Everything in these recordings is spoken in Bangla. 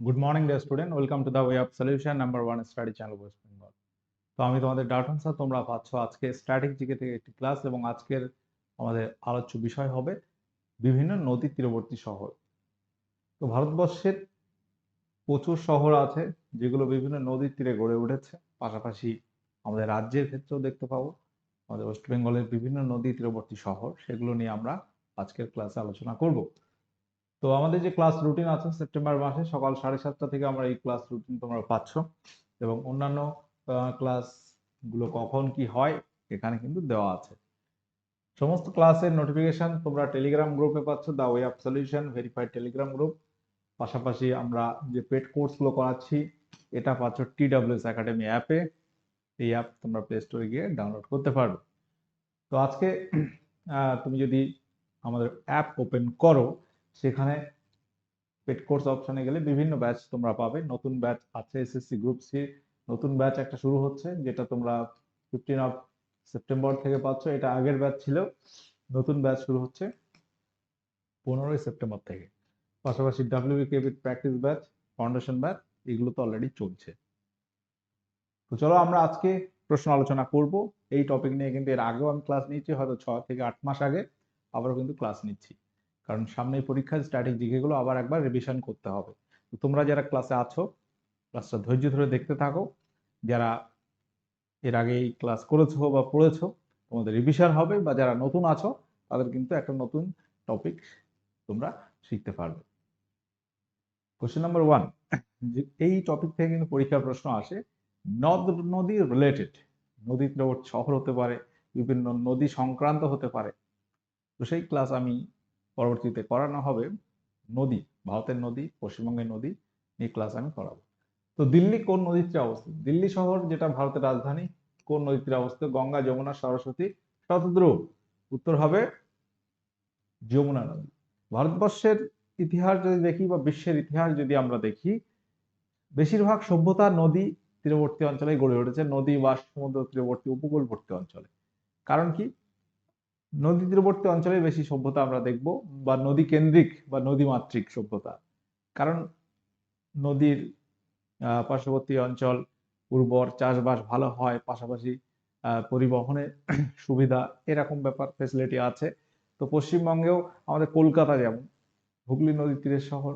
Good morning dear student welcome to the way of solution number one study channel West Bengal তো আমি তোমাদের ডাউটন স্যার, তোমরা পাচ্ছ আজকে স্ট্যাটিক থেকে একটি ক্লাস এবং আজকের আমাদের আলোচ্য বিষয় হবে বিভিন্ন নদী তীরবর্তী শহর। তো ভারতবর্ষের প্রচুর শহর আছে যেগুলো বিভিন্ন নদীর তীরে গড়ে উঠেছে। পাশাপাশি আমাদের রাজ্যের ক্ষেত্রেও দেখতে পাবো। আমাদের ওয়েস্ট বেঙ্গলের বিভিন্ন নদী তীরবর্তী শহর, সেগুলো নিয়ে আমরা আজকের ক্লাসে আলোচনা করব। তো আমাদের যে ক্লাস রুটিন আছে সেপ্টেম্বর মাসে সকাল সাড়ে সাতটা থেকে আমরা এই ক্লাস রুটিন তোমরা পাচ্ছ। এবং অন্যান্য ক্লাসগুলো কখন কি হয় এখানে কিন্তু দেওয়া আছে। সমস্ত ক্লাসের নোটিফিকেশন তোমরা টেলিগ্রাম গ্রুপে পাচ্ছ the way of solution verified Telegram group পাশাপাশি আমরা যে পেড কোর্সগুলো করাচ্ছি, এটা পাচ্ছ টিডাব্লিউএস একাডেমি অ্যাপে এই অ্যাপ তোমরা প্লে স্টোরে গিয়ে ডাউনলোড করতে পারবে। তো আজকে তুমি যদি আমাদের অ্যাপ ওপেন করো সেখানে পেড কোর্স অপশনে গেলে বিভিন্ন ব্যাচ তোমরা পাবে। নতুন ব্যাচ আছে এসএসসি গ্রুপ সি নতুন ব্যাচ একটা শুরু হচ্ছে, যেটা তোমরা ফিফটিন অফ সেপ্টেম্বর থেকে পাচ্ছ। এটা আগের ব্যাচ ছিল, নতুন ব্যাচ শুরু হচ্ছে পনেরোই সেপ্টেম্বর থেকে। পাশাপাশি WBKB practice batch foundation batch এগুলো তো অলরেডি চলছে। তো চলো আমরা আজকে প্রশ্ন আলোচনা করব। এই টপিক নিয়ে কিন্তু এর আগেও আমি ক্লাস নিয়েছি, হয়তো ছ থেকে আট মাস আগে, আবারও কিন্তু ক্লাস নিচ্ছি। কারণ সামনে পরীক্ষার স্ট্যাটিক জিকেগুলো আবার একবার রিভিশন করতে হবে। তো তোমরা যারা ক্লাসে আছো ক্লাসটা ধৈর্য ধরে দেখতে থাকো। যারা এর আগে এই ক্লাস করেছ বা পড়েছো, তোমাদের রিভিশন হবে বা যারা নতুন আছো, তাদের কিন্তু একটা নতুন টপিক তোমরা শিখতে পারবে। কোশ্চেন নাম্বার ওয়ান এই টপিক থেকে কিন্তু পরীক্ষার প্রশ্ন আসে, নদ নদী রিলেটেড নদী শহর হতে পারে, বিভিন্ন নদী সংক্রান্ত হতে পারে। তো সেই ক্লাস আমি পরবর্তীতে করানো হবে নদী, ভারতের নদী, পশ্চিমবঙ্গের নদী এই ক্লাস আমি করাবো। তো দিল্লি কোন নদীর তীরে অবস্থিত? দিল্লি শহর যেটা ভারতের রাজধানী, কোন নদীর তীরে অবস্থিত? গঙ্গা, যমুনা, সরস্বতী শতদ্রু উত্তর হবে যমুনা নদী। ভারতবর্ষের ইতিহাস যদি দেখি বা বিশ্বের ইতিহাস যদি আমরা দেখি, বেশিরভাগ সভ্যতা নদী তীরবর্তী অঞ্চলে গড়ে উঠেছে। নদী বা সমুদ্র তীরবর্তী উপকূলবর্তী অঞ্চলে। কারণ কি? নদী তীরবর্তী অঞ্চলে বেশি সভ্যতা আমরা দেখব বা নদী কেন্দ্রিক বা নদী মাতৃক সভ্যতা। কারণ নদীর পার্শ্ববর্তী অঞ্চল, উর্বর চাষবাস ভালো হয়, পাশাপাশি পরিবহনের সুবিধা এরকম ব্যাপার ফেসিলিটি আছে। তো পশ্চিমবঙ্গেও আমাদের কলকাতা যেমন, হুগলি নদীর তীরের শহর,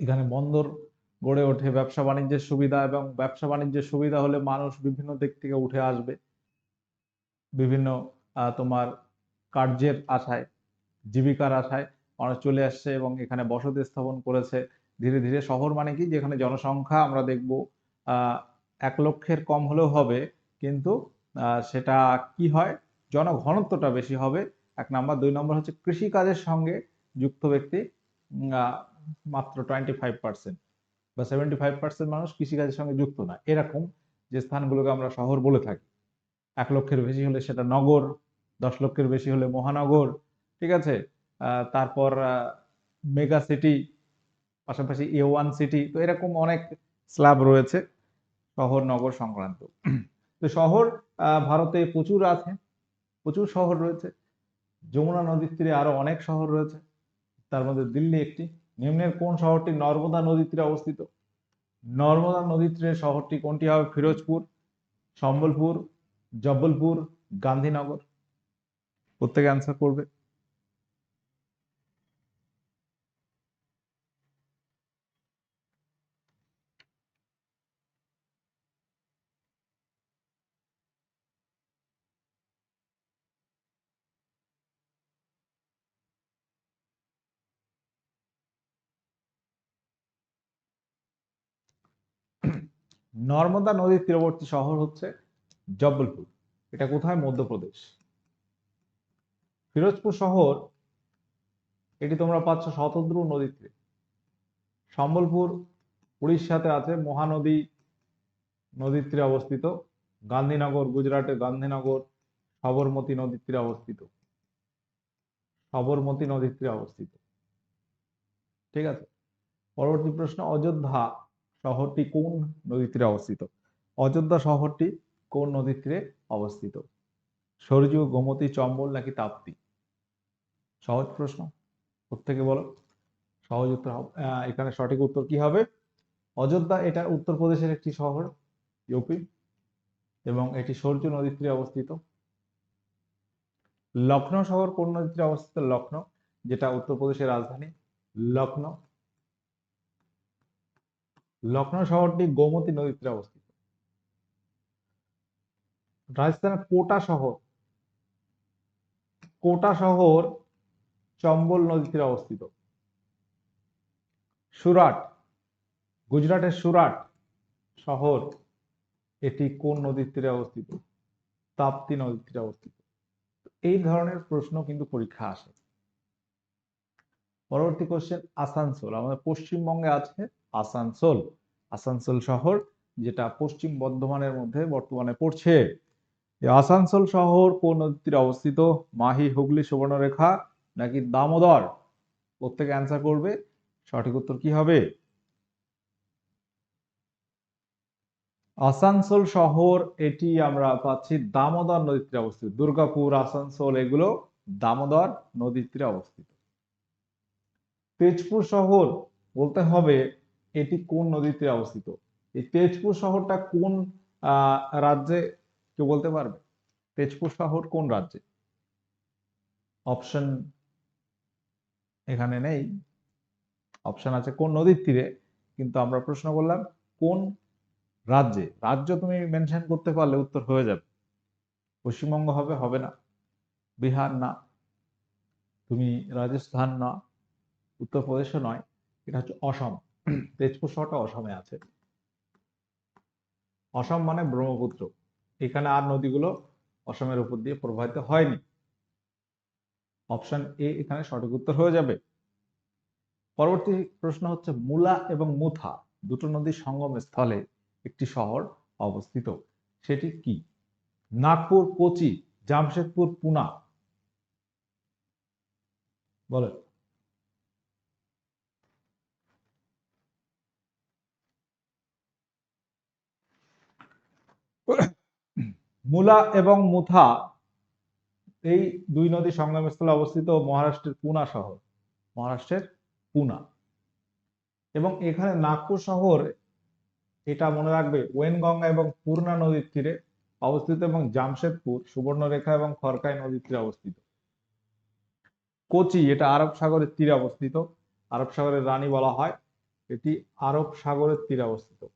এখানে বন্দর গড়ে ওঠে, ব্যবসা বাণিজ্যের সুবিধা এবং ব্যবসা বাণিজ্যের সুবিধা হলে মানুষ বিভিন্ন দিক থেকে উঠে আসবে। বিভিন্ন তোমার কার্যের আশায়, জীবিকার আশায় মানুষ চলে আসছে এবং এখানে বসতি স্থাপন করেছে। ধীরে ধীরে শহর মানে কি? যেখানে জনসংখ্যা আমরা দেখব এক লক্ষের কম হলেও হবে, কিন্তু সেটা কি হয়? জনঘনত্বটা বেশি হবে। এক নাম্বার। দুই নম্বর হচ্ছে কৃষি কাজের সঙ্গে যুক্ত ব্যক্তি মাত্র টোয়েন্টি ফাইভ পার্সেন্ট বা সেভেন্টি ফাইভ পার্সেন্ট মানুষ কৃষিকাজের সঙ্গে যুক্ত না। এরকম যে স্থানগুলোকে আমরা শহর বলে থাকি। এক লক্ষের বেশি হলে সেটা নগর, দশ লক্ষের বেশি হলে মহানগর, ঠিক আছে? তারপর মেগা সিটি, পাশাপাশি এ ওয়ান সিটি, তো এরকম অনেক স্ল্যাব রয়েছে শহর, নগর সংক্রান্ত। তো শহর ভারতে প্রচুর আছে, প্রচুর শহর রয়েছে। যমুনা নদীর তীরে আরও অনেক শহর রয়েছে। তার মধ্যে দিল্লি একটি। নিম্নের কোন শহরটি? নর্মদা নদীর তীরে অবস্থিত। নর্মদা নদীর তীরে শহরটি কোনটি হবে? ফিরোজপুর, সম্বলপুর জব্বলপুর গান্ধীনগর। প্রত্যেকে অ্যান্সার করবে। নর্মদা নদীর তীরবর্তী শহর হচ্ছে জব্বলপুর। এটা কোথায়? মধ্যপ্রদেশ। ফিরোজপুর শহর, এটি তোমরা পাচ্ছ শতদ্রু নদীর তীরে সম্বলপুর উড়িষ্যাতে আছে মহানদী নদীর তীরে অবস্থিত। গান্ধীনগর গুজরাটের গান্ধীনগর, সবরমতী নদীর তীরে অবস্থিত। সবরমতী নদীর তীরে অবস্থিত। ঠিক আছে? পরবর্তী প্রশ্ন, অযোধ্যা শহরটি কোন নদীর তীরে অবস্থিত? অযোধ্যা শহরটি কোন নদীর তীরে অবস্থিত? সরজু গোমতী, চম্বল নাকি তাপ্তি? সহজ প্রশ্ন। প্রত্যেকে বলো? সহজ উত্তর এখানে সঠিক উত্তর কি হবে? অযোধ্যা, এটা উত্তরপ্রদেশের একটি শহর, ইউপি, এবং এটি সূর্য নদীর তীরে অবস্থিত। লখনৌ শহর কোন নদীর তীরে অবস্থিত? লখনৌ, যেটা উত্তরপ্রদেশের রাজধানী, লখনৌ। লখনৌ শহরটি গোমতী নদীর তীরে অবস্থিত। রাজস্থানের কোটা শহর কোটা শহর চম্বল নদীর তীরে অবস্থিত। সুরাট, গুজরাটের সুরাট শহর, এটি কোন নদীর তীরে অবস্থিত? তাপ্তি নদীর তীরে অবস্থিত। এই ধরনের প্রশ্ন কিন্তু পরীক্ষা আসে। পরবর্তী কোশ্চেন আসানসোল। আমাদের পশ্চিমবঙ্গে আছে আসানসোল। আসানসোল শহর, যেটা পশ্চিম বর্ধমানের মধ্যে বর্তমানে পড়ছে। আসানসোল শহর কোন নদীর তীরে অবস্থিত? মাহি, হুগলি, সুবর্ণরেখা নাকি দামোদর? প্রত্যেকে অ্যান্সার করবে। সঠিক উত্তর কি হবে? আসানসোল শহর, এটি আমরা পাচ্ছি দামোদর নদীর তীরে অবস্থিত। দুর্গাপুর, আসানসোল, এগুলো দামোদর নদীর তীরে অবস্থিত। তেজপুর শহর বলতে হবে এটি কোন নদীর তীরে অবস্থিত? এই তেজপুর শহরটা কোন রাজ্যে কেউ বলতে পারবে? তেজপুর শহর কোন রাজ্যে? অপশন এখানে নেই। অপশন আছে কোন নদীর তীরে? কিন্তু আমরা প্রশ্ন করলাম, কোন রাজ্যে? রাজ্য তুমি মেনশন করতে পারলে উত্তর হয়ে যাবে। পশ্চিমবঙ্গ হবে হবে না। বিহার না। তুমি রাজস্থান না। উত্তরপ্রদেশও নয়। এটা হচ্ছে অসম। তেজপুর শহরটা অসমে আছে। অসম মানে ব্রহ্মপুত্র। এখানে আর নদীগুলো অসমের উপর দিয়ে প্রবাহিত হয়নি। অপশন এ এখানে সঠিক উত্তর হয়ে যাবে। পরবর্তী প্রশ্ন হচ্ছে মুলা এবং মুথা দুটো নদীর সঙ্গম স্থলে একটি শহর অবস্থিত। সেটি কি? নাগপুর, কোচি, জামশেদপুর, পুনা। বলেন। মুলা এবং মুথা এই দুই নদী সঙ্গমস্থলে অবস্থিত মহারাষ্ট্রের পুনা শহর, মহারাষ্ট্রের পুনা। এবং এখানে নাগপুর শহর, এটা মনে রাখবে, ওয়েনগঙ্গা এবং পূর্ণা নদীর তীরে অবস্থিত এবং জামশেদপুর, সুবর্ণরেখা এবং খড়কাই নদীর তীরে অবস্থিত। কোচি, এটা আরব সাগরের তীরে অবস্থিত। আরব সাগরের রানী বলা হয়। এটি আরব সাগরের তীরে অবস্থিত।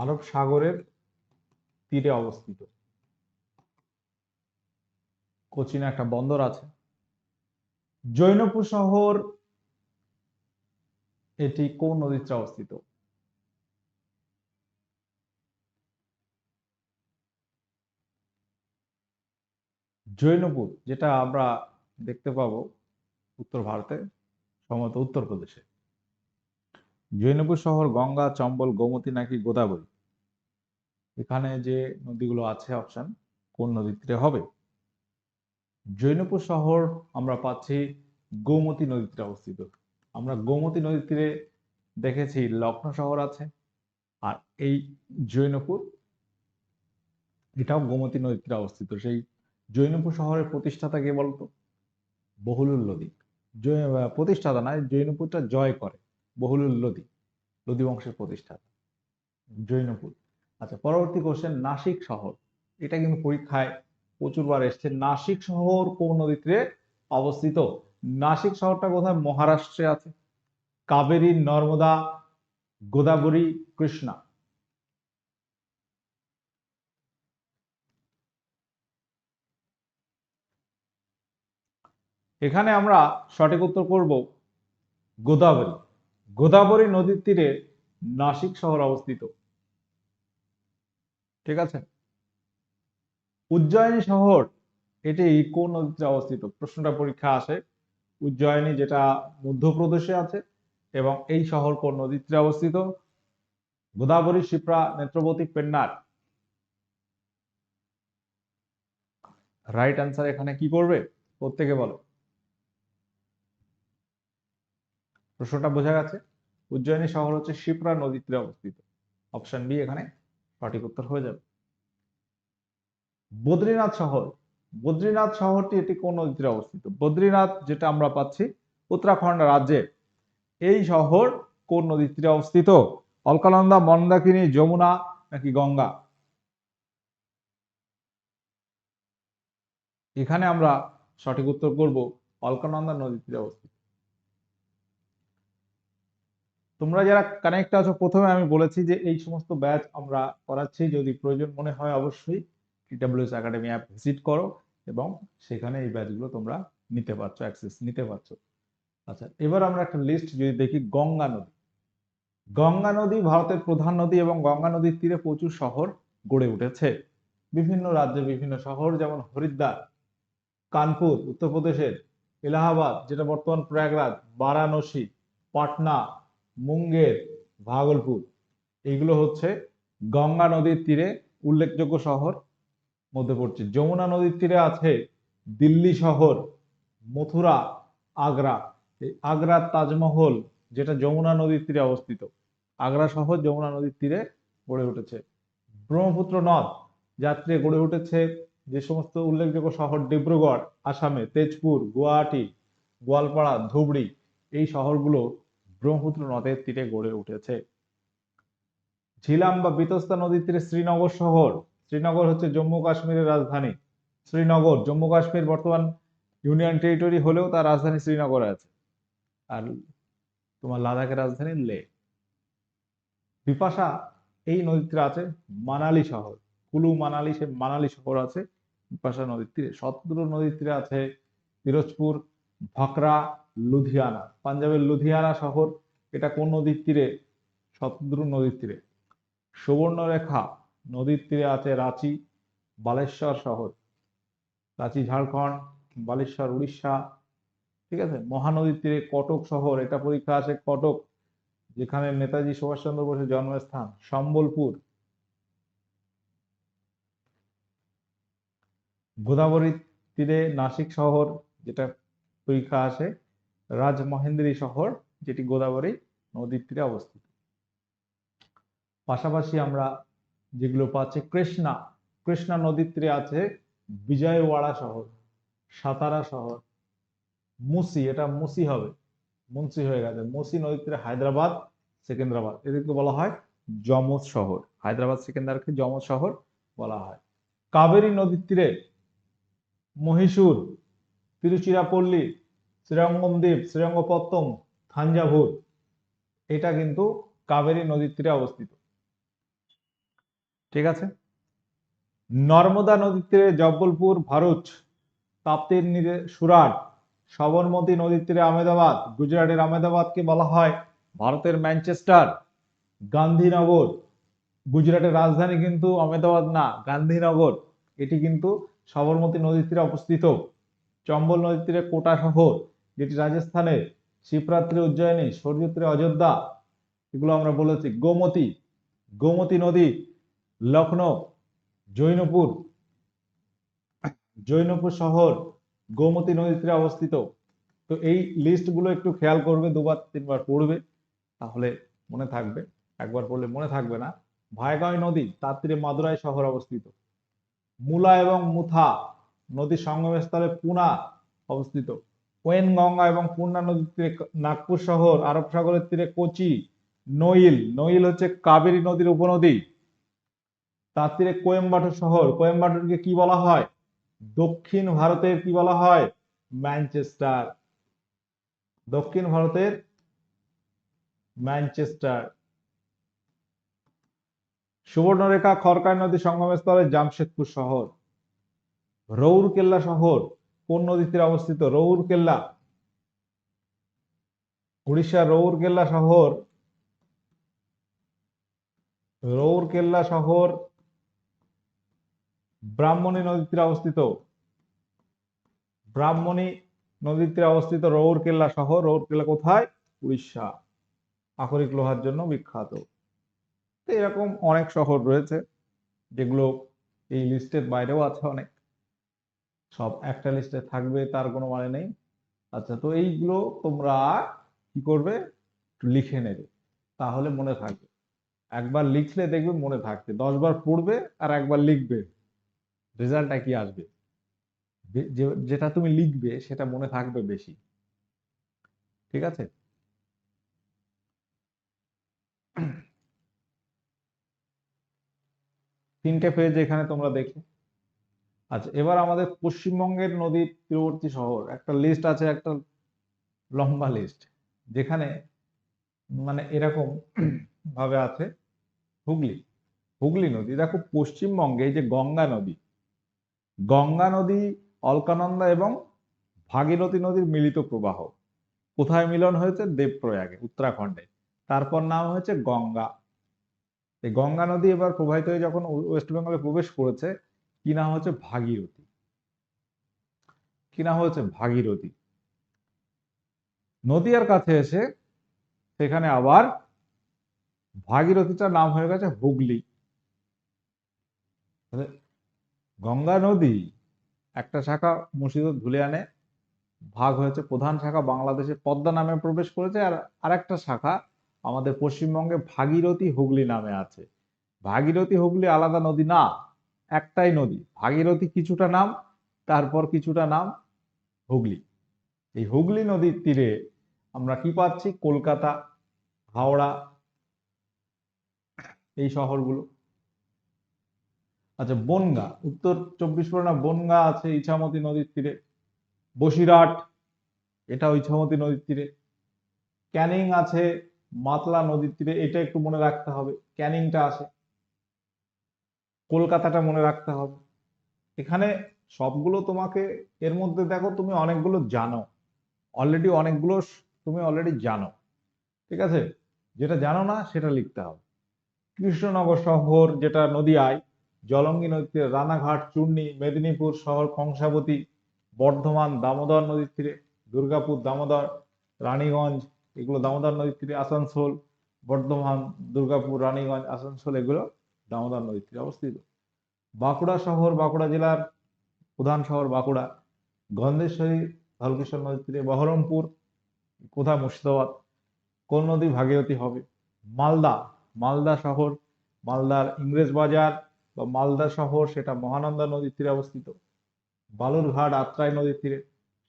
আরব সাগরের তীরে অবস্থিত। কোচিনে একটা বন্দর আছে। জৈনপুর শহর, এটি কোন নদীতে অবস্থিত? জৈনপুর, যেটা আমরা দেখতে পাবো উত্তর ভারতে, সম্ভবত উত্তরপ্রদেশে জৈনপুর শহর, গঙ্গা, চম্বল, গোমতী নাকি গোদাবরী? এখানে যে নদীগুলো আছে অপশন কোন নদীর তীরে হবে? জৈনপুর শহর আমরা পাচ্ছি গোমতী নদীর তীরে অবস্থিত। আমরা গোমতী নদীর তীরে দেখেছি লখনৌ শহর আছে আর এই জৈনপুর এটাও গোমতী নদীর তীরে অবস্থিত। সেই জৈনপুর শহরের প্রতিষ্ঠাতা কে বলতো? বহুলুল লোদী জৈ- প্রতিষ্ঠাতা নয় জৈনপুরটা জয় করে। বহুলুল লোদী লোদী বংশের প্রতিষ্ঠাতা জৈনপুর। আচ্ছা পরবর্তী কোশ্চেন নাসিক শহর। এটা কিন্তু পরীক্ষায় প্রচুরবার এসছে। নাসিক শহর কোন নদীতে অবস্থিত? নাসিক শহরটা কোথায়? মহারাষ্ট্রে আছে। কাবেরী, নর্মদা, গোদাবরী, কৃষ্ণা। এখানে আমরা সঠিক উত্তর করব গোদাবরী। গোদাবরী নদীর তীরে নাসিক শহর অবস্থিত। ঠিক আছে? উজ্জয়িনী শহর, এটি কোন নদীতে অবস্থিত? প্রশ্নটা পরীক্ষা আসে। উজ্জয়িনী যেটা মধ্যপ্রদেশে আছে এবং এই শহর কোন নদীর তীরে অবস্থিত? গোদাবরী শিপ্রা নেত্রবতী পেন্নার। রাইট আনসার এখানে কি করবে? প্রত্যেকে বলো। প্রশ্নটা বোঝা গেছে? উজ্জয়িনী শহর হচ্ছে শিপ্রা নদীর তীরে অবস্থিত। অপশন বি এখানে সঠিক উত্তর হয়ে যাবে। বদ্রীনাথ শহর। বদ্রীনাথ শহরটি এটি কোন নদীর তীরে অবস্থিত? বদ্রীনাথ যেটা আমরা পাচ্ছি উত্তরাখণ্ড রাজ্যে। এই শহর কোন নদীর তীরে অবস্থিত? অলকানন্দা, মন্দাকিনী, যমুনা নাকি গঙ্গা? এখানে আমরা সঠিক উত্তর করব অলকানন্দা নদীর তীরে অবস্থিত। তোমরা যারা কানেক্ট আছো, প্রথমে আমি বলেছি যে এই সমস্ত ব্যাচ আমরা করাচ্ছি। যদি প্রয়োজন মনে হয় অবশ্যই টিডাব্লিউএস একাডেমি অ্যাপ ভিজিট করো এবং সেখানে এই ব্যাচগুলো তোমরা নিতে পারছ অ্যাক্সেস নিতে পারছ। আচ্ছা এবার আমরা একটা লিস্ট যদি দেখি, গঙ্গা নদী। গঙ্গা নদী ভারতের প্রধান নদী এবং গঙ্গা নদীর তীরে প্রচুর শহর গড়ে উঠেছে। বিভিন্ন রাজ্যের বিভিন্ন শহর, যেমন হরিদ্বার, কানপুর, উত্তরপ্রদেশের এলাহাবাদ, যেটা বর্তমান প্রয়াগরাজ, বারাণসী, পাটনা মুঙ্গের, ভাগলপুর, এগুলো হচ্ছে গঙ্গা নদীর তীরে উল্লেখযোগ্য শহর মধ্যে পড়ছে। যমুনা নদীর তীরে আছে দিল্লি শহর, মথুরা, আগ্রা। এই আগ্রার তাজমহল যেটা যমুনা নদীর তীরে অবস্থিত। আগ্রা শহর যমুনা নদীর তীরে গড়ে উঠেছে। ব্রহ্মপুত্র নদ যাত্রী গড়ে উঠেছে যে সমস্ত উল্লেখযোগ্য শহর ডিব্রুগড়, আসামে তেজপুর, গুয়াহাটি, গোয়ালপাড়া, ধুবড়ি, এই শহরগুলো ব্রহ্মপুত্র নদের তীরে গড়ে উঠেছে। ঝিলাম বা বিতস্তা নদীর তীরে শ্রীনগর শহর। শ্রীনগর হচ্ছে জম্মু কাশ্মীরের রাজধানী। শ্রীনগর, জম্মু কাশ্মীর বর্তমান ইউনিয়ন টেরিটরি হলেও তার রাজধানী শ্রীনগরে আছে। আর তোমার লাদাখের রাজধানী লে। বিপাশা এই নদীর তীরে আছে মানালি শহর। কুলু, মানালি, সে মানালি শহর আছে। বিপাশা নদীর তীরে। শতদ্রু নদীর তীরে আছে পিরোজপুর, ভাকরা লুধিয়ানা, পাঞ্জাবের লুধিয়ানা শহর, এটা কোন নদীর তীরে? শতদ্রু নদীর তীরে। সুবর্ণরেখা নদীর তীরে আছে রাঁচি, বালেশ্বর শহর। রাঁচি, ঝাড়খণ্ড, বালেশ্বর, উড়িষ্যা। ঠিক আছে? মহানদীর তীরে কটক শহর, এটা পরীক্ষা আছে কটক, যেখানে নেতাজি সুভাষচন্দ্র বোসের জন্মস্থান, সম্বলপুর। গোদাবরী তীরে নাসিক শহর, যেটা পরীক্ষা আসে রাজমহেন্দ্রী শহর, যেটি গোদাবরী নদীর তীরে অবস্থিত। পাশাপাশি আমরা যেগুলো পাচ্ছি, কৃষ্ণা কৃষ্ণা নদীর তীরে আছে বিজয়ওয়াড়া শহর, সাতারা শহর, মুসি, এটা মুসি হবে, মুন্সি হয়ে গেছে। মুসি নদীর তীরে হায়দ্রাবাদ, সেকেন্দ্রাবাদ, এদেরকে বলা হয় যমজ শহর। হায়দ্রাবাদ সেকেন্দারকে যমজ শহর বলা হয়। কাবেরী নদীর তীরে মহীশূর, তিরুচিরাপল্লী শ্রীরঙ্গমদ্বীপ শ্রীরঙ্গপত্তম থাঞ্জাভুর, এটা কিন্তু কাবেরী নদীর তীরে অবস্থিত। ঠিক আছে? নর্মদা নদীর তীরে জব্বলপুর ভারত তাপ্তির নীরে সুরাট, সবরমতী নদীর তীরে আহমেদাবাদ, গুজরাটের আহমেদাবাদকে বলা হয় ভারতের ম্যানচেস্টার, গান্ধীনগর, গুজরাটের রাজধানী কিন্তু আহমেদাবাদ না, গান্ধীনগর। এটি কিন্তু সবরমতী নদীর তীরে অবস্থিত। চম্বল নদীর তীরে কোটা শহর যেটি রাজস্থানে শিবরাত্রি উজ্জয়িনী সূর্যত্রী অযোধ্যা, এগুলো আমরা বলেছি। গোমতী গোমতী নদী লখনৌ জৈনপুর জৈনপুর শহর, গোমতী নদীতে অবস্থিত। তো এই লিস্টগুলো একটু খেয়াল করবে, দুবার, তিনবার পড়বে, তাহলে মনে থাকবে। একবার পড়লে মনে থাকবে না। ভায়গাঁও নদী তার তীরে মাদুরাই শহর অবস্থিত। মুলা এবং মুথা নদীর সঙ্গমস্থলে পুনা অবস্থিত। ওয়েনগঙ্গা এবং পূর্ণা নদীর তীরে নাগপুর শহর, আরব সাগরের তীরে কোচি, নইল। নইল হচ্ছে কাবেরী নদীর উপনদী। তার তীরে কোয়েম্বাটোর শহর। কোয়েম্বাটোরকে কি বলা হয়? দক্ষিণ ভারতের কি বলা হয়? ম্যানচেস্টার। দক্ষিণ ভারতের ম্যানচেস্টার। সুবর্ণরেখা খরকাই নদী সঙ্গমস্থলে জামশেদপুর শহর। রৌরকেল্লা শহর। কোন নদীর তীরে অবস্থিত রৌরকেল্লা উড়িষ্যার রৌর কেল্লা শহর রৌরকেল্লা শহর ব্রাহ্মণী নদীর তীরে অবস্থিত। ব্রাহ্মণী নদীর তীরে অবস্থিত রৌরকেল্লা শহর, রৌর কেল্লা কোথায়? উড়িষ্যা। আকরিক লোহার জন্য বিখ্যাত। এরকম অনেক শহর রয়েছে, যেগুলো এই লিস্টের বাইরেও আছে অনেক। সব একটা লিস্টে থাকবে, তার কোনো মানে নেই। আচ্ছা তো এইগুলো তোমরা কি করবে? লিখে নেবে, তাহলে মনে থাকবে। একবার লিখলে দেখবে মনে থাকবে। দশ বার পড়বে আর একবার লিখবে। রেজাল্ট একই আসবে? যেটা তুমি লিখবে, সেটা মনে থাকবে বেশি। ঠিক আছে? তিনটে পেজ এখানে তোমরা দেখো। আচ্ছা এবার আমাদের পশ্চিমবঙ্গের নদীর তীরবর্তী শহর, একটা লিস্ট আছে, একটা লম্বা লিস্ট যেখানে মানে এরকম ভাবে আছে হুগলি। হুগলি নদী, দেখো পশ্চিমবঙ্গে এই যে গঙ্গা নদী গঙ্গা নদী, অলকানন্দা এবং ভাগীরথী নদীর মিলিত প্রবাহ। কোথায় মিলন হয়েছে? দেবপ্রয়াগে, উত্তরাখণ্ডে। তারপর নাম হয়েছে গঙ্গা। এই গঙ্গা নদী এবার প্রবাহিত হয়ে যখন ওয়েস্ট বেঙ্গলে প্রবেশ করেছে কি নাম হচ্ছে? ভাগীরথী। কি নাম হচ্ছে? ভাগীরথী। নদীয়ার কাছে এসে সেখানে আবার ভাগীরথীটার নাম হয়ে গেছে হুগলি। গঙ্গা নদী একটা শাখা মুর্শিদাবাদ ধুলে আনে, ভাগ হয়েছে প্রধান শাখা বাংলাদেশে, পদ্মা নামে প্রবেশ করেছে আর আরেকটা শাখা আমাদের পশ্চিমবঙ্গে ভাগীরথী হুগলি নামে আছে। ভাগীরথী হুগলি আলাদা নদী না। একটাই নদী, ভাগীরথী কিছুটা নাম, তারপর কিছুটা নাম হুগলি। এই হুগলি নদীর তীরে আমরা কি পাচ্ছি? কলকাতা, হাওড়া, এই শহরগুলো। আচ্ছা বনগা, উত্তর চব্বিশ পরগনা, বনগা আছে ইছামতি নদীর তীরে। বসিরহাট, এটাও ইছামতি নদীর তীরে। ক্যানিং আছে মাতলা নদীর তীরে, এটা একটু মনে রাখতে হবে। ক্যানিংটা আছে কলকাতাটা মনে রাখতে হবে। এখানে সবগুলো তোমাকে, এর মধ্যে দেখো তুমি অনেকগুলো জানো। অলরেডি অনেকগুলো তুমি অলরেডি জানো। ঠিক আছে? যেটা জানো না, সেটা লিখতে হবে। কৃষ্ণনগর শহর, যেটা নদীয়ায়, জলঙ্গি নদীতে রানাঘাট, চূর্ণী, মেদিনীপুর শহর, কংসাবতী, বর্ধমান, দামোদর নদীর তীরে, দুর্গাপুর, দামোদর, রানীগঞ্জ, এগুলো দামোদর নদীর তীরে, আসানসোল, বর্ধমান, দুর্গাপুর, রানীগঞ্জ, আসানসোল, এগুলো দামোদর নদীর তীরে অবস্থিত। বাঁকুড়া শহর, বাঁকুড়া জেলার প্রধান শহর বাঁকুড়া। গন্ধেশ্বরী, ধলকেশ্বর নদীর তীরে বহরমপুর কোথায় মুর্শিদাবাদ, কোন নদী ভাগীরথী হবে? মালদা মালদা শহর, মালদার ইংরেজ বাজার বা মালদা শহর, সেটা মহানন্দা নদীর তীরে অবস্থিত। বালুরঘাট, আত্রাই নদীর তীরে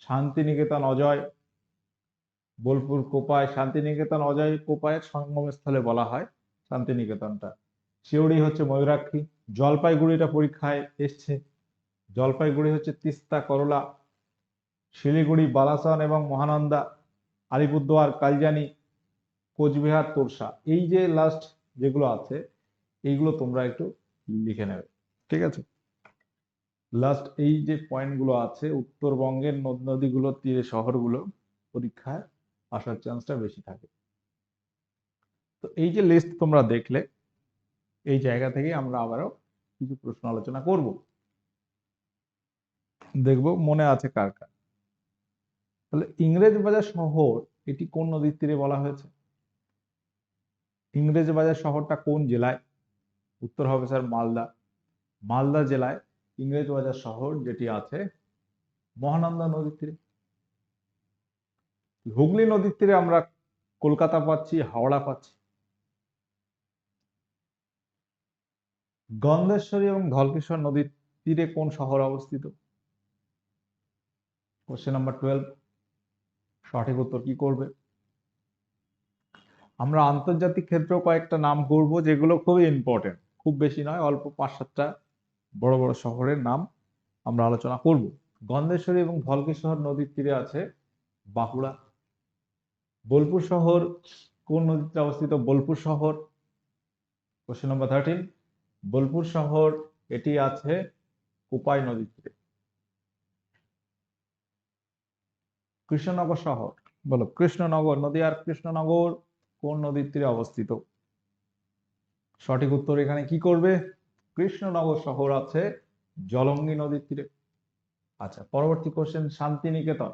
শান্তিনিকেতন, অজয়, বোলপুর, কোপায়, শান্তিনিকেতন, অজয়, কোপায়ের সঙ্গমস্থলে বলা হয় শান্তিনিকেতনটা। শিউড়ি হচ্ছে ময়ূরাক্ষী, জলপাইগুড়িটা পরীক্ষায় এসছে। জলপাইগুড়ি হচ্ছে তিস্তা, করলা, শিলিগুড়ি, বালাসন এবং মহানন্দা, আলিপুরদুয়ার, কালজানি, কোচবিহার, তোরসা। এই যে লাস্ট যেগুলো আছে, এইগুলো তোমরা একটু লিখে নেবে। ঠিক আছে? লাস্ট এই যে পয়েন্টগুলো আছে, উত্তরবঙ্গের নদ নদীগুলোর তীরে শহরগুলো পরীক্ষায় আসার চান্সটা বেশি থাকে। তো এই যে লিস্ট তোমরা দেখলে এই জায়গা থেকে আমরা আবারও কিছু প্রশ্ন আলোচনা করব। দেখব মনে আছে কার কার। তাহলে ইংরেজ বাজার শহর এটি কোন নদীর তীরে বলা হয়েছে? ইংরেজ বাজার শহরটা কোন জেলায়? উত্তর হবে স্যার মালদা। মালদা জেলায় ইংরেজ বাজার শহর যেটি আছে মহানন্দা নদীর তীরে। হুগলি নদীর তীরে আমরা কলকাতা পাচ্ছি, হাওড়া পাচ্ছি। গন্ধেশ্বরী এবং ধলকেশ্বর নদীর তীরে কোন শহর অবস্থিত? কোশ্চেন নাম্বার টুয়েলভ সঠিক উত্তর কি করবে? আমরা আন্তর্জাতিক ক্ষেত্রেও কয়েকটা নাম করব যেগুলো খুবই ইম্পর্টেন্ট খুব বেশি নয়, অল্প পাঁচ সাতটা বড় বড় শহরের নাম আমরা আলোচনা করব। গন্ধেশ্বরী এবং ধলকেশ্বর নদীর তীরে আছে বাঁকুড়া। বোলপুর শহর কোন নদীতে অবস্থিত? বোলপুর শহর। কোশ্চেন নম্বর থার্টিন বোলপুর শহর, এটি আছে কোপাই নদীর তীরে কৃষ্ণনগর শহর, বলো, কৃষ্ণনগর নদী আর কৃষ্ণনগর কোন নদীর তীরে অবস্থিত? সঠিক উত্তর এখানে কি করবে? কৃষ্ণনগর শহর আছে জলঙ্গি নদীর তীরে আচ্ছা পরবর্তী কোশ্চেন শান্তিনিকেতন।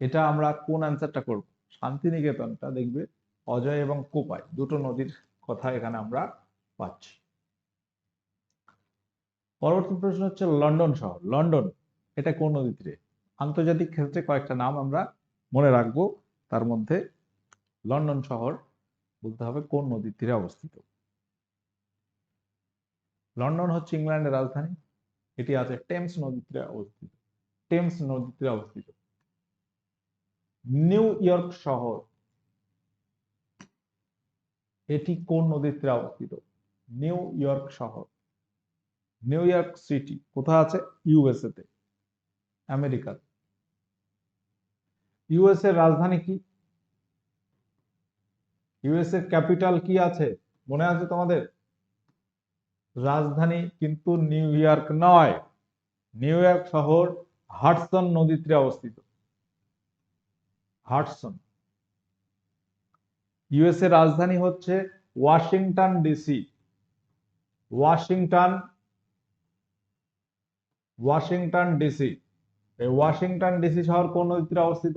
এটা আমরা কোন অ্যান্সারটা করব? শান্তিনিকেতনটা দেখবে অজয় এবং কোপাই, দুটো নদীর কথা এখানে আমরা পাচ্ছি পরবর্তী প্রশ্ন হচ্ছে লন্ডন শহর। লন্ডন, এটা কোন নদী তীরে আন্তর্জাতিক ক্ষেত্রে কয়েকটা নাম আমরা মনে রাখব। তার মধ্যে লন্ডন শহর বলতে হবে কোন নদীর তীরে অবস্থিত। লন্ডন হচ্ছে ইংল্যান্ডের রাজধানী। এটি আছে টেমস নদীর তীরে অবস্থিত। টেমস নদীর তীরে অবস্থিত। নিউ ইয়র্ক শহর, এটি কোন নদীর তীরে অবস্থিত? নিউ ইয়র্ক শহর। নিউ ইয়র্ক সিটি কোথায় আছে? ইউএসএ তে। আমেরিকা ইউএস এর রাজধানী কি? ইউএস এর ক্যাপিটাল কি আছে? মনে আছে তোমাদের? রাজধানী কিন্তু নিউ ইয়র্ক নয়। নিউ ইয়র্ক শহর হাডসন নদীর তীরে অবস্থিত হাডসন ইউএস এর রাজধানী হচ্ছে Washington DC. Washington Washington DC এই ওয়াশিংটন ডিসি শহর কোন নদীর তীরে অবস্থিত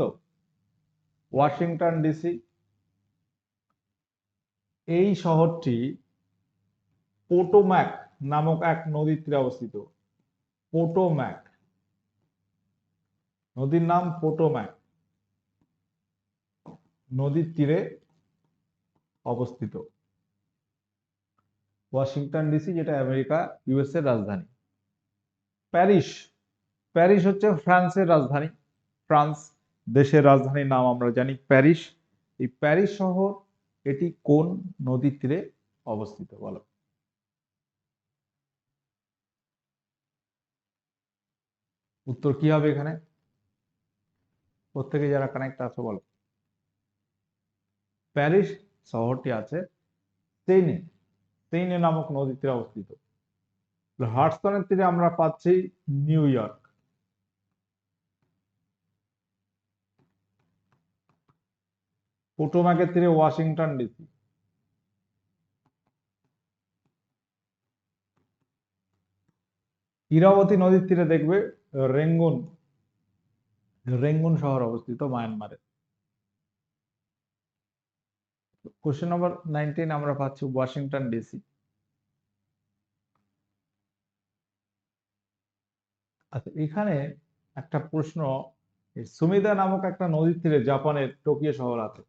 ওয়াশিংটন ডিসি এই শহরটি পোটোম্যাক নামক এক নদীর তীরে অবস্থিত। পোটোম্যাক নদীর নাম পোটোম্যাক নদীর তীরে অবস্থিত। ওয়াশিংটন ডিসি, যেটা আমেরিকা ইউএস এর রাজধানী। প্যারিস প্যারিস হচ্ছে ফ্রান্সের রাজধানী। ফ্রান্স, দেশের রাজধানীর নাম আমরা জানি প্যারিস এই প্যারিস শহর, এটি কোন নদীর তীরে অবস্থিত, বলো? উত্তর কি হবে এখানে? প্রত্যেকে যারা কানেক্ট আছে, বলো। প্যারিস শহরটি আছে সেইনে সেইনে নামক নদীর তীরে অবস্থিত। হার্টসনের তীরে আমরা পাচ্ছি নিউ ইয়র্ক পোটোম্যাকের তীরে ওয়াশিংটন ডিসি ইরাবতী নদীর তীরে দেখবে রেঙ্গুন রেঙ্গুন শহর অবস্থিত মায়ানমারে কোশ্চেন নম্বর নাইনটিন আমরা পাচ্ছি ওয়াশিংটন ডিসি আচ্ছা এখানে একটা প্রশ্ন সুমিদা নামক একটা নদীর তীরে জাপানের টোকিও শহর আছে।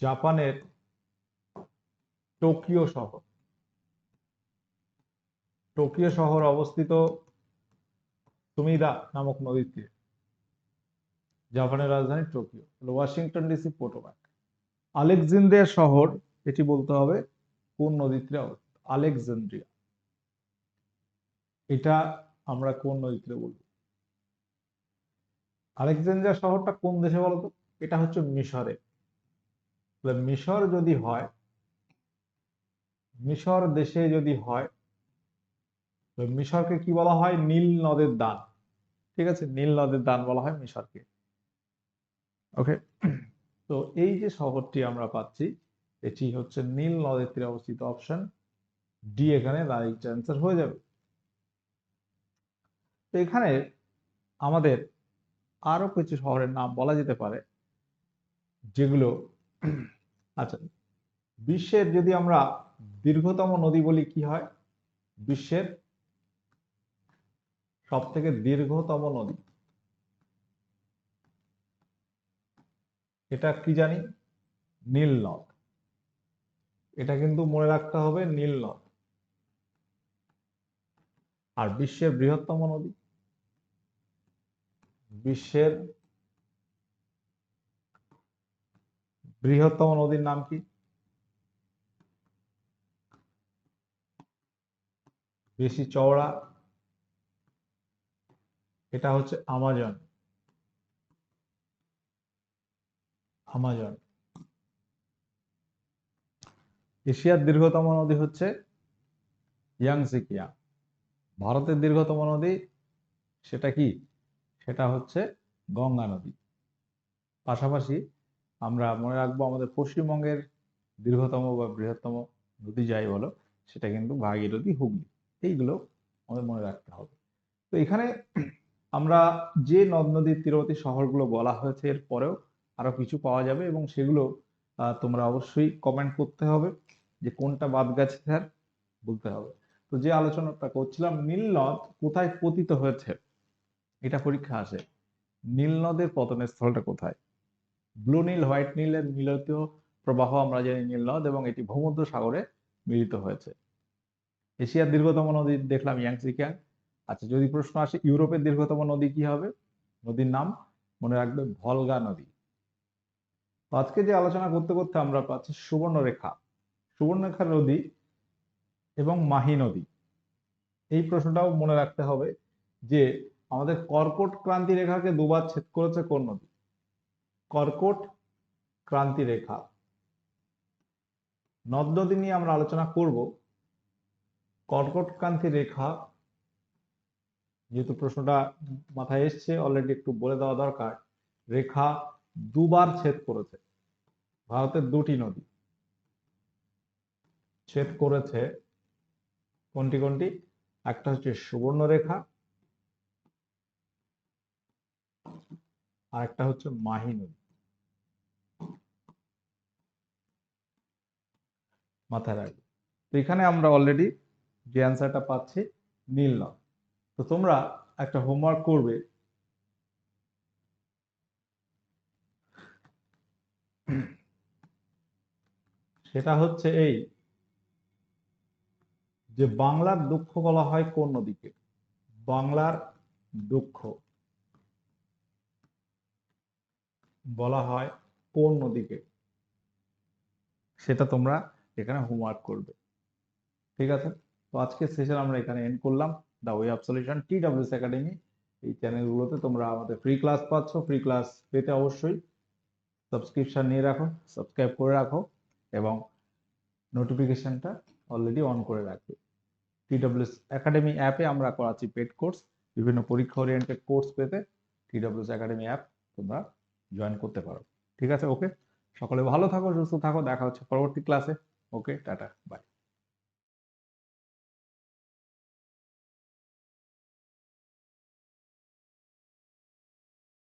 জাপানের টোকিও শহর। টোকিও শহর অবস্থিত সুমিদা নামক নদীর তীরে। জাপানের রাজধানী Tokyo. Washington DC Potomac Alexandria শহর, এটি বলতে হবে কোন নদীতে, আলেকজান্দ্রিয়া। এটা আমরা কোন নদীতে বলব? আলেকজান্দ্রিয়া শহরটা কোন দেশে বলতো? এটা হচ্ছে মিশরে। মিশর যদি হয়, মিশর দেশে যদি হয় মিশরকে কি বলা হয়? নীল নদের দান। ঠিক আছে? নীল নদের দান বলা হয় মিশরকে। ওকে তো এই যে শহরটি আমরা পাচ্ছি, এটি হচ্ছে নীল নদের তীরে অবস্থিত অপশন ডি এখানে রাইট অ্যান্সার হয়ে যাবে। তো এখানে আমাদের আরও কিছু শহরের নাম বলা যেতে পারে, যেগুলো আচ্ছা বিশ্বের যদি আমরা দীর্ঘতম নদী বলি কি হয়? বিশ্বের সব থেকে দীর্ঘতম নদী। এটা কি জানি? নীল নদ। এটা কিন্তু মনে রাখতে হবে নীল নদ। আর বিশ্বের বৃহত্তম নদী? বিশ্বের বৃহত্তম নদীর নাম কি? বেশি চওড়া। এটা হচ্ছে আমাজন। আমাজন এশিয়ার দীর্ঘতম নদী হচ্ছে ইয়াংসিকিয়া। ভারতের দীর্ঘতম নদী সেটা কি? সেটা হচ্ছে গঙ্গা নদী। পাশাপাশি আমরা মনে রাখব আমাদের পশ্চিমবঙ্গের দীর্ঘতম বা বৃহত্তম নদী যাই বলো, সেটা কিন্তু ভাগীরথী হুগলি। এইগুলো আমাদের মনে রাখতে হবে। তো এখানে আমরা যে নদ নদীর তীরবর্তী শহরগুলো বলা হয়েছে, এর পরেও আরও কিছু পাওয়া যাবে এবং সেগুলো তোমরা অবশ্যই কমেন্ট করতে হবে যে কোনটা বাদ গেছে স্যার, বলতে হবে। তো যে আলোচনাটা করছিলাম নীলনদ কোথায় পতিত হয়েছে? এটা পরীক্ষা আসে। নীলনদের পতনের স্থলটা কোথায়? ব্লু নীল, হোয়াইট নীলের মিলিত প্রবাহ, আমরা জানি নীলনদ এবং এটি ভূমধ্য সাগরে মিলিত হয়েছে। এশিয়ার দীর্ঘতম নদী দেখলাম ইয়াংসিকিয়াং আচ্ছা যদি প্রশ্ন আসে, ইউরোপের দীর্ঘতম নদী কি হবে? নদীর নাম? মনে রাখবে, ভলগা নদী। আজকে যে আলোচনা করতে করতে আমরা পাচ্ছি সুবর্ণরেখা। সুবর্ণরেখা নদী এবং মাহি নদী। এই প্রশ্নটাও মনে রাখতে হবে যে আমাদের কর্কট ক্রান্তি রেখাকে দুবার ছেদ করেছে কোন নদী? কর্কট ক্রান্তি রেখা। নদ নদী নিয়ে আমরা আলোচনা করব। কর্কট ক্রান্তি রেখা যেহেতু প্রশ্নটা মাথায় এসছে অলরেডি একটু বলে দেওয়া দরকার। রেখা দুবার ছেদ করেছে। ভারতের দুটি নদী। ছেদ করেছে কোনটি কোনটি? একটা হচ্ছে সুবর্ণরেখা আর একটা হচ্ছে মাহি নদী। মাথায় রাখবে। তো এখানে আমরা অলরেডি যে অ্যান্সারটা পাচ্ছি, নীল নদ। তো তোমরা একটা হোমওয়ার্ক করবে সেটা হচ্ছে এই যে বাংলার দুঃখ বলা হয় কোন নদীকে? বাংলার দুঃখ বলা হয় কোন নদীকে? সেটা তোমরা এখানে হোমওয়ার্ক করবে। ঠিক আছে? তো আজকের সেশন আমরা এখানে এন্ড করলাম। The way of solution T WS academy এই চ্যানেলগুলোতে তোমরা আমাদের ফ্রি ক্লাস পাচ্ছ। ফ্রি ক্লাস পেতে অবশ্যই সাবস্ক্রিপশন নিয়ে রাখো সাবস্ক্রাইব করে রাখো। এবং নোটিফিকেশনটা অলরেডি অন করে রাখবে। টিডব্লিউএস একাডেমি অ্যাপে আমরা করাচ্ছি পেড কোর্স বিভিন্ন পরীক্ষা ওরিয়েন্টেড কোর্স পেতে টিডব্লিউএস একাডেমি অ্যাপ তোমরা জয়েন করতে পারো। ঠিক আছে ওকে সকলে ভালো থাকো, সুস্থ থাকো, দেখা হচ্ছে পরবর্তী ক্লাসে ওকে টাটা বাই